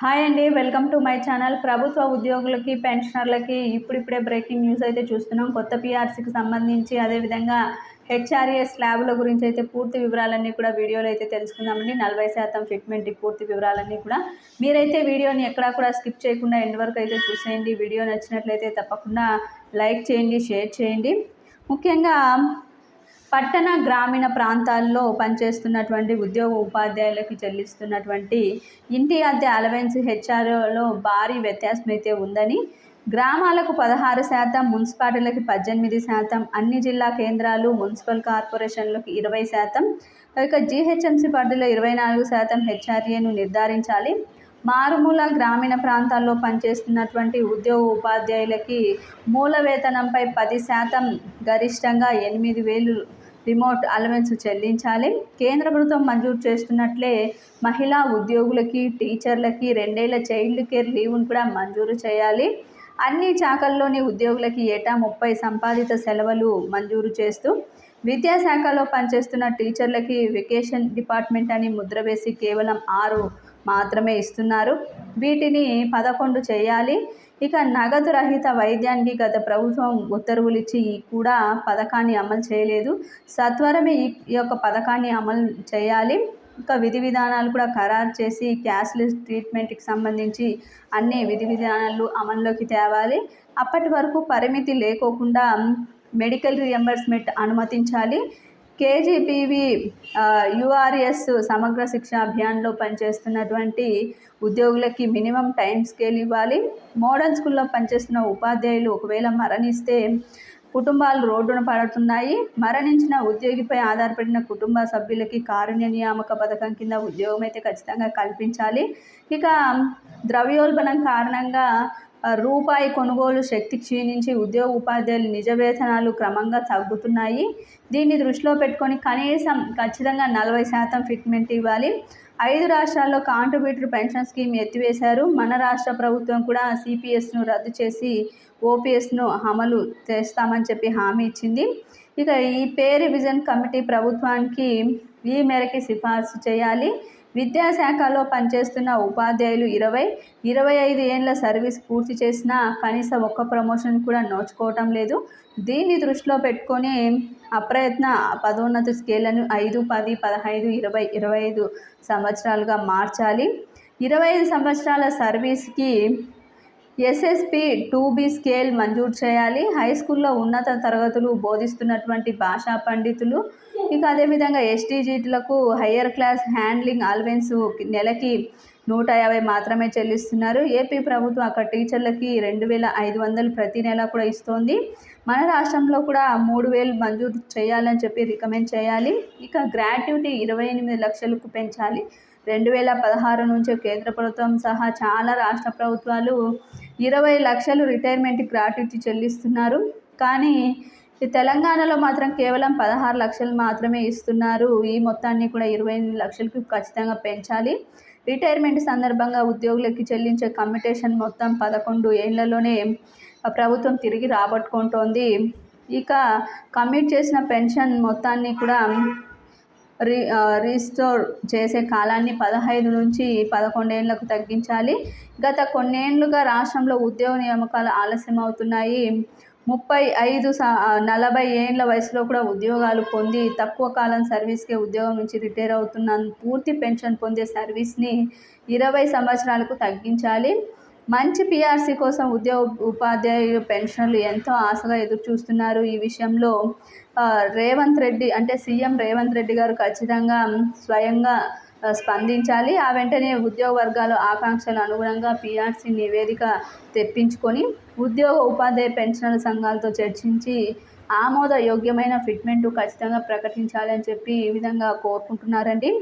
Hi అండి welcome to my channel. ప్రభుత్వ ఉద్యోగులకి పెన్షనర్లకి ఇప్పుడిప్పుడే బ్రేకింగ్ న్యూస్ అయితే చూస్తున్నాం. కొత్త పిఆర్సీకి సంబంధించి అదేవిధంగా హెచ్ఆర్ఏ స్లాబ్ల గురించి అయితే పూర్తి వివరాలన్నీ కూడా వీడియోలో అయితే తెలుసుకుందామండి. నలభై శాతం ఫిట్మెంట్ పూర్తి వివరాలన్నీ కూడా. మీరైతే వీడియోని ఎక్కడా కూడా స్కిప్ చేయకుండా ఎండ్ వరకు అయితే చూసేయండి. వీడియో నచ్చినట్లయితే తప్పకుండా లైక్ చేయండి షేర్ చేయండి. ముఖ్యంగా పట్టణ గ్రామీణ ప్రాంతాల్లో పనిచేస్తున్నటువంటి ఉద్యోగ ఉపాధ్యాయులకి చెల్లిస్తున్నటువంటి ఇంటి అద్దె అలవెన్స్ హెచ్ఆర్ఓలో భారీ వ్యత్యాసం అయితే ఉందని గ్రామాలకు పదహారు శాతం మున్సిపాలిటీలకు పద్దెనిమిది శాతం అన్ని జిల్లా కేంద్రాలు మున్సిపల్ కార్పొరేషన్లకు ఇరవై శాతం ఇక జీహెచ్ఎంసీ పరిధిలో ఇరవై నాలుగు శాతం హెచ్ఆర్ఏను నిర్ధారించాలి. మారుమూల గ్రామీణ ప్రాంతాల్లో పనిచేస్తున్నటువంటి ఉద్యోగ ఉపాధ్యాయులకి మూల వేతనంపై పది శాతం గరిష్టంగా ఎనిమిది వేలు రిమోట్ అలవెన్స్ చెల్లించాలి. కేంద్ర ప్రభుత్వం మంజూరు చేస్తున్నట్లే మహిళా ఉద్యోగులకి టీచర్లకి రెండేళ్ళ చైల్డ్ కేర్ లీవ్ను కూడా మంజూరు చేయాలి. అన్ని శాఖల్లోని ఉద్యోగులకి ఏటా ముప్పై సంపాదిత సెలవులు మంజూరు చేస్తూ విద్యాశాఖలో పనిచేస్తున్న టీచర్లకి వెకేషన్ డిపార్ట్మెంట్ అని ముద్ర వేసి కేవలం ఆరు మాత్రమే ఇస్తున్నారు. వీటిని పదకొండు చేయాలి. ఇక నగదు రహిత వైద్యానికి గత ప్రభుత్వం ఉత్తర్వులు ఇచ్చి కూడా పథకాన్ని అమలు చేయలేదు. సత్వరమే ఈ యొక్క పథకాన్ని అమలు చేయాలి. ఇంకా విధి విధానాలు కూడా ఖరారు చేసి క్యాష్లెస్ ట్రీట్మెంట్కి సంబంధించి అన్ని విధి విధానాలు అమల్లోకి తేవాలి. అప్పటి వరకు పరిమితి లేకోకుండా మెడికల్ రియంబర్స్మెంట్ అనుమతించాలి. కేజీపీవీ యుఆర్ఎస్ సమగ్ర శిక్ష అభియాన్లో పనిచేస్తున్నటువంటి ఉద్యోగులకి మినిమం టైం స్కేల్ ఇవ్వాలి. మోడర్న్ స్కూల్లో పనిచేస్తున్న ఉపాధ్యాయులు ఒకవేళ మరణిస్తే కుటుంబాలు రోడ్డున పడుతున్నాయి. మరణించిన ఉద్యోగిపై ఆధారపడిన కుటుంబ సభ్యులకి కారుణ్య నియామక పథకం కింద ఉద్యోగం అయితే ఖచ్చితంగా కల్పించాలి. ఇక ద్రవ్యోల్బణం కారణంగా రూపాయి కొనుగోలు శక్తి క్షీణించి ఉద్యోగ ఉపాధ్యాయులు నిజ వేతనాలు క్రమంగా తగ్గుతున్నాయి. దీన్ని దృష్టిలో పెట్టుకొని కనీసం ఖచ్చితంగా నలభై శాతం ఫిట్మెంట్ ఇవ్వాలి. ఐదు రాష్ట్రాల్లో కాంట్రిబ్యూటరీ పెన్షన్ స్కీమ్ ఎత్తివేశారు. మన రాష్ట్ర ప్రభుత్వం కూడా సిపిఎస్ను రద్దు చేసి ఓపీఎస్ను అమలు చేస్తామని చెప్పి హామీ ఇచ్చింది. ఇక ఈ పే రివిజన్ కమిటీ ప్రభుత్వానికి ఈ మేరకి సిఫార్సు చేయాలి. విద్యాశాఖలో పనిచేస్తున్న ఉపాధ్యాయులు ఇరవై ఇరవై ఐదు ఏళ్ళ సర్వీస్ పూర్తి చేసిన కనీసం ఒక్క ప్రమోషన్ కూడా నోచుకోవటం లేదు. దీన్ని దృష్టిలో పెట్టుకొని అప్రయత్న పదోన్నతి స్కేళ్ళను ఐదు పది పదహైదు ఇరవై ఇరవై ఐదు సంవత్సరాలుగా మార్చాలి. ఇరవై ఐదు సంవత్సరాల సర్వీస్కి ఎస్ఎస్పి టూ బి స్కేల్ మంజూరు చేయాలి. హై స్కూల్లో ఉన్నత తరగతులు బోధిస్తున్నటువంటి భాషా పండితులు. ఇక అదేవిధంగా ఎస్టీజీటీలకు హయ్యర్ క్లాస్ హ్యాండ్లింగ్ అలవెన్స్ నెలకి నూట యాభై మాత్రమే చెల్లిస్తున్నారు. ఏపీ ప్రభుత్వం అక్కడ టీచర్లకి రెండు వేల ఐదు వందలు ప్రతి నెల కూడా ఇస్తోంది. మన రాష్ట్రంలో కూడా మూడు వేలు మంజూరు చేయాలని చెప్పి రికమెండ్ చేయాలి. ఇక గ్రాట్యుటీ ఇరవై ఎనిమిది లక్షలకు పెంచాలి. రెండు వేల పదహారు నుంచి కేంద్ర ప్రభుత్వం సహా చాలా రాష్ట్ర ప్రభుత్వాలు ఇరవై లక్షలు రిటైర్మెంట్ గ్రాట్యుటీ చెల్లిస్తున్నారు. కానీ తెలంగాణలో మాత్రం కేవలం పదహారు లక్షలు మాత్రమే ఇస్తున్నారు. ఈ మొత్తాన్ని కూడా ఇరవై ఎనిమిది లక్షలకు ఖచ్చితంగా పెంచాలి. రిటైర్మెంట్ సందర్భంగా ఉద్యోగులకి చెల్లించే కమ్యూటేషన్ మొత్తం పదకొండు ఏళ్ళలోనే ప్రభుత్వం తిరిగి రాబట్టుకుంటోంది. ఇక కమిట్ చేసిన పెన్షన్ మొత్తాన్ని కూడా రీ రీస్టోర్ చేసే కాలాన్ని పదహైదు నుంచి పదకొండేళ్ళకు తగ్గించాలి. గత కొన్నేళ్ళుగా రాష్ట్రంలో ఉద్యోగ నియామకాలు ఆలస్యం అవుతున్నాయి ముప్పై ఐదు నలభై ఏళ్ళ వయసులో కూడా ఉద్యోగాలు పొంది తక్కువ కాలం సర్వీస్కే ఉద్యోగం నుంచి రిటైర్ అవుతున్న పూర్తి పెన్షన్ పొందే సర్వీస్ని ఇరవై సంవత్సరాలకు తగ్గించాలి. మంచి పిఆర్సీ కోసం ఉద్యోగ ఉపాధ్యాయులు పెన్షన్లు ఎంతో ఆశగా ఎదురు చూస్తున్నారు. ఈ విషయంలో రేవంత్ రెడ్డి అంటే సీఎం రేవంత్ రెడ్డి గారు ఖచ్చితంగా స్వయంగా స్పందించాలి. ఆ వెంటనే ఉద్యోగ వర్గాల ఆకాంక్షలు అనుగుణంగా పీఆర్సీ నివేదిక తెప్పించుకొని ఉద్యోగ ఉపాధ్యాయ పెన్షన్ల సంఘాలతో చర్చించి ఆమోదయోగ్యమైన ఫిట్మెంట్ ఖచ్చితంగా ప్రకటించాలని చెప్పి ఈ విధంగా కోరుకుంటున్నారండి.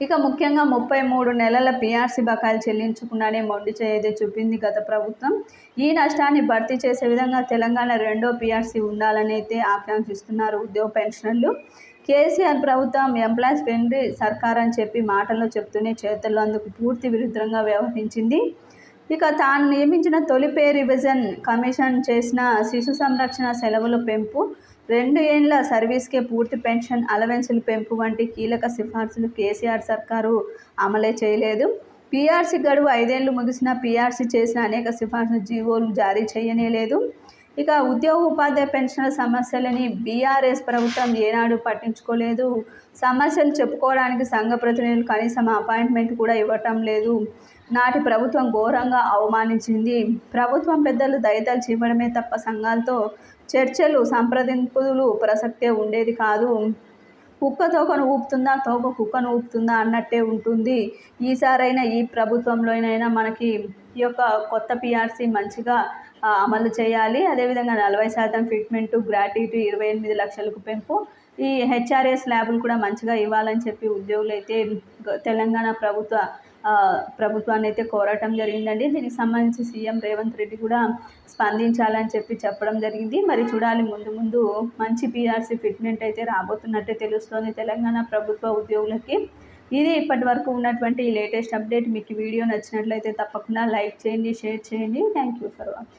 ఇక ముఖ్యంగా ముప్పై మూడు నెలల పీఆర్సీ బకాయిలు చెల్లించకుండానే మొండి చేయదే చూపింది గత ప్రభుత్వం. ఈ నష్టాన్ని భర్తీ చేసే విధంగా తెలంగాణ రెండో పీఆర్సీ ఉండాలని అయితే ఆకాంక్షిస్తున్నారు ఉద్యోగ పెన్షనర్లు. కేసీఆర్ ప్రభుత్వం ఎంప్లాయీస్ ఫ్రెండ్లీ సర్కార్ అని చెప్పి మాటల్లో చెప్తూనే చేతుల్లో అందుకు పూర్తి విరుద్ధంగా వ్యవహరించింది. ఇక తాను నియమించిన తొలి పే రివిజన్ కమిషన్ చేసిన శిశు సంరక్షణ సెలవుల పెంపు రెండు ఏండ్ల సర్వీస్కే పూర్తి పెన్షన్ అలవెన్సులు పెంపు వంటి కీలక సిఫార్సులు కేసీఆర్ సర్కారు అమలే చేయలేదు. పీఆర్సీ గడువు ఐదేళ్ళు ముగిసిన పీఆర్సీ చేసిన అనేక సిఫార్సులు జీవోలు జారీ చేయనేలేదు ఇక ఉద్యోగ ఉపాధ్యాయ పెన్షన్ల సమస్యలని బీఆర్ఎస్ ప్రభుత్వం ఏనాడు పట్టించుకోలేదు. సమస్యలు చెప్పుకోవడానికి సంఘ ప్రతినిధులు కనీసం అపాయింట్మెంట్ కూడా ఇవ్వటం లేదు. నాటి ప్రభుత్వం ఘోరంగా అవమానించింది. ప్రభుత్వం పెద్దలు దయతలు ఇవ్వడమే తప్ప సంఘాలతో చర్చలు సంప్రదింపులు ప్రసక్తే ఉండేది కాదు. కుక్క తోకను ఊపుతుందా? తోక కుక్కను ఊపుతుందా అన్నట్టే ఉంటుంది. ఈసారైనా ఈ ప్రభుత్వంలోనైనా మనకి ఈ యొక్క కొత్త పిఆర్సీ మంచిగా అమలు చేయాలి. అదేవిధంగా నలభై శాతం ఫిట్మెంట్ గ్రాట్యుటీ ఇరవై ఎనిమిది లక్షలకు పెంపు. ఈ హెచ్ఆర్ఎస్ ల్యాబులు కూడా మంచిగా ఇవ్వాలని చెప్పి ఉద్యోగులు అయితే తెలంగాణ ప్రభుత్వ ప్రభుత్వాన్ని అయితే కోరటం జరిగిందండి. దీనికి సంబంధించి సీఎం రేవంత్ రెడ్డి కూడా స్పందించాలని చెప్పి చెప్పడం జరిగింది. మరి చూడాలి ముందు ముందు మంచి పీఆర్సీ ఫిట్మెంట్ అయితే రాబోతున్నట్టే తెలుస్తోంది తెలంగాణ ప్రభుత్వ ఉద్యోగులకి. ఇది ఇప్పటి వరకు ఉన్నటువంటి లేటెస్ట్ అప్డేట్. మీకు వీడియో నచ్చినట్లయితే తప్పకుండా లైక్ చేయండి షేర్ చేయండి. Thank you for watching.